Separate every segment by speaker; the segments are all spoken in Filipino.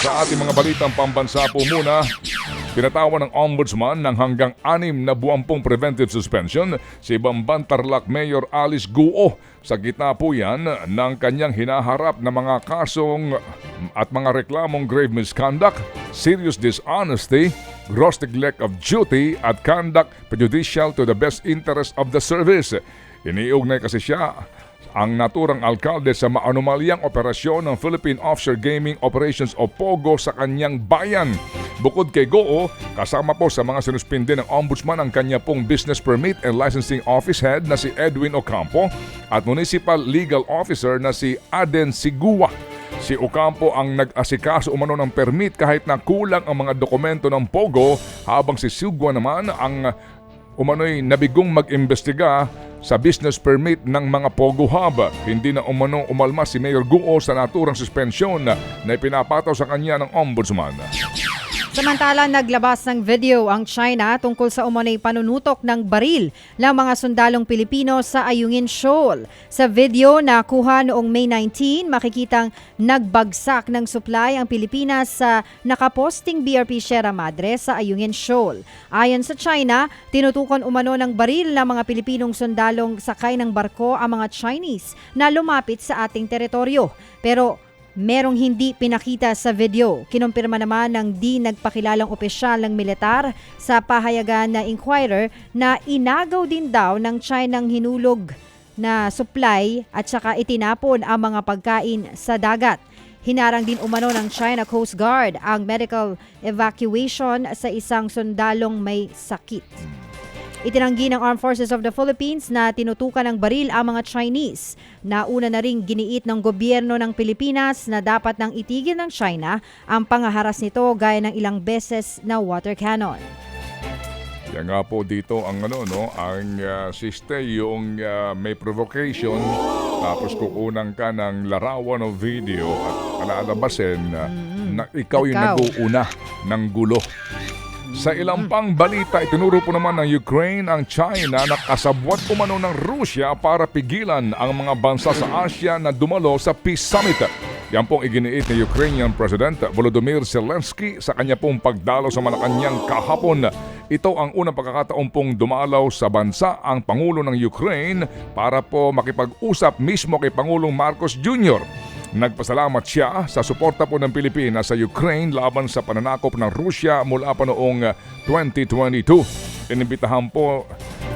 Speaker 1: Sa ating mga balitang pambansa po muna, Pinatawan ng Ombudsman ng hanggang anim na buwampung preventive suspension si Bamban Tarlac Mayor Alice Guo sa gitna po yan ng kanyang hinaharap na mga kasong at mga reklamong grave misconduct, serious dishonesty, gross neglect of duty at conduct prejudicial to the best interest of the service. Iniugnay kasi siya ang naturang alkalde sa maanumalyang operasyon ng Philippine Offshore Gaming Operations o POGO sa kanyang bayan. Bukod kay Goo, kasama po sa mga sinuspinde ng Ombudsman ang kanya pong Business Permit and Licensing Office Head na si Edwin Ocampo at Municipal Legal Officer na si Aden Sigua. Si Ocampo ang nag-asikaso umano ng permit kahit na kulang ang mga dokumento ng POGO habang si Sigua naman ang umano'y nabigong mag-imbestiga sa business permit ng mga Pogo Hub. Hindi na umano umalma si Mayor Guo sa naturang suspensyon na ipinapataw sa kanya ng Ombudsman.
Speaker 2: Samantala, naglabas ng video ang China tungkol sa umunay panunutok ng baril ng mga sundalong Pilipino sa Ayungin Shoal. Sa video na kuha noong May 19, makikitang nagbagsak ng supply ang Pilipinas sa nakaposting BRP Sierra Madre sa Ayungin Shoal. Ayon sa China, tinutukan umano ng baril ng mga Pilipinong sundalong sakay ng barko ang mga Chinese na lumapit sa ating teritoryo. Pero Merong hindi pinakita sa video. Kinumpirma naman ng di nagpakilalang opisyal ng militar sa pahayagan na Inquirer na inagaw din daw ng Chinang hinulog na supply at saka itinapon ang mga pagkain sa dagat. Hinarang din umano ng China Coast Guard ang medical evacuation sa isang sundalong may sakit. Itinanggi ng Armed Forces of the Philippines na tinutukan ng baril ang mga Chinese. Nauna na ring giniit ng gobyerno ng Pilipinas na dapat nang itigil ng China ang pangaharas nito gaya ng ilang beses na water cannon.
Speaker 1: Yan nga po dito ang ano no, ang uh, siste yung ah, may provocation tapos kukunan ka ng larawan o video at alalabasin na, na ikaw yung
Speaker 2: Ikaw.
Speaker 1: nag-uuna ng gulo. Sa ilang pang balita, itinuro po naman ng Ukraine ang China na kasabwat umano ng Rusya para pigilan ang mga bansa sa Asia na dumalo sa Peace Summit. Yan pong iginiit ni Ukrainian President Volodymyr Zelensky sa kanya pong pagdalo sa Malacanang kahapon. Ito ang unang pagkakataon pong dumalaw sa bansa ang Pangulo ng Ukraine para po makipag-usap mismo kay Pangulong Marcos Jr. Nagpasalamat siya sa suporta po ng Pilipinas sa Ukraine laban sa pananakop ng Rusya mula pa noong uh, 2022. Inimbitahan po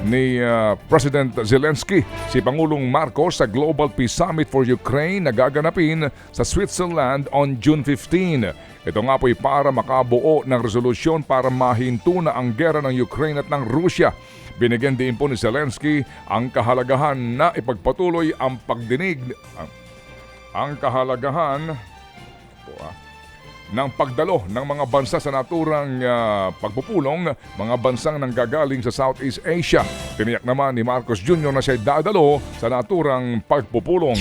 Speaker 1: ni uh, President Zelensky si Pangulong Marcos sa Global Peace Summit for Ukraine na gaganapin sa Switzerland on June 15. Ito nga po ay para makabuo ng resolusyon para mahinto na ang gera ng Ukraine at ng Rusya. Binigyan din po ni Zelensky ang kahalagahan na ipagpatuloy ang pagdinig ang, ang kahalagahan po, ah, ng pagdalo ng mga bansa sa naturang ah, pagpupulong, mga bansang nanggagaling sa Southeast Asia. Tiniyak naman ni Marcos Jr. na siya dadalo sa naturang pagpupulong.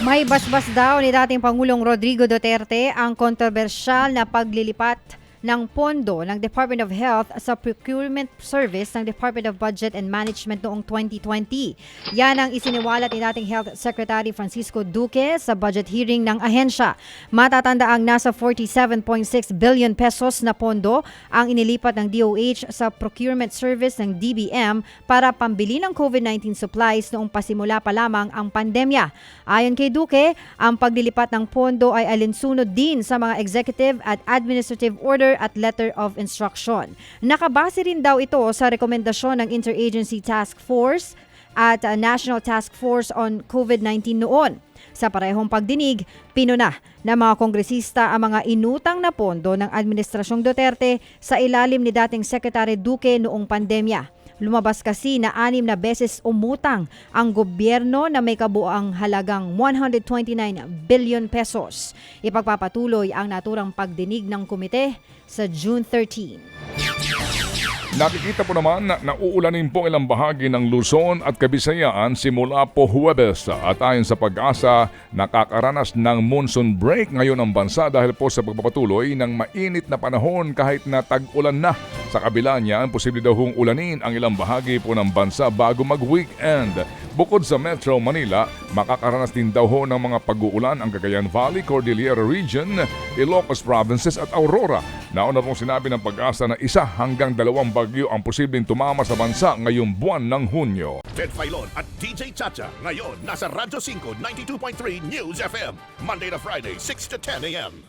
Speaker 2: May basbas daw ni dating Pangulong Rodrigo Duterte ang kontrobersyal na paglilipat ng pondo ng Department of Health sa procurement service ng Department of Budget and Management noong 2020. Yan ang isiniwalat ni dating Health Secretary Francisco Duque sa budget hearing ng ahensya. Matatanda ang nasa 47.6 billion pesos na pondo ang inilipat ng DOH sa procurement service ng DBM para pambili ng COVID-19 supplies noong pasimula pa lamang ang pandemya. Ayon kay Duque, ang paglilipat ng pondo ay alinsunod din sa mga executive at administrative order at letter of instruction. Nakabase rin daw ito sa rekomendasyon ng Interagency Task Force at uh, National Task Force on COVID-19 noon. Sa parehong pagdinig, pinuna ng mga kongresista ang mga inutang na pondo ng Administrasyong Duterte sa ilalim ni dating Secretary Duque noong pandemya. Lumabas kasi na anim na beses umutang ang gobyerno na may kabuang halagang 129 billion pesos. Ipagpapatuloy ang naturang pagdinig ng komite sa June 13.
Speaker 1: Nakikita po naman na nauulanin po ilang bahagi ng Luzon at Kabisayaan simula po Huwebes at ayon sa pag-asa nakakaranas ng monsoon break ngayon ang bansa dahil po sa pagpapatuloy ng mainit na panahon kahit na tag-ulan na Sa kabila niyan, posible daw hong ulanin ang ilang bahagi po ng bansa bago mag-weekend. Bukod sa Metro Manila, makakaranas din daw ho ng mga pag-uulan ang Cagayan Valley, Cordillera Region, Ilocos Provinces at Aurora. Nauna pong sinabi ng pag-asa na isa hanggang dalawang bagyo ang posibleng tumama sa bansa ngayong buwan ng Hunyo.
Speaker 3: Ted Filon at DJ Chacha. Ngayon, nasa Radyo 5, 92.3 News FM. Monday to Friday, 6 to 10 a.m.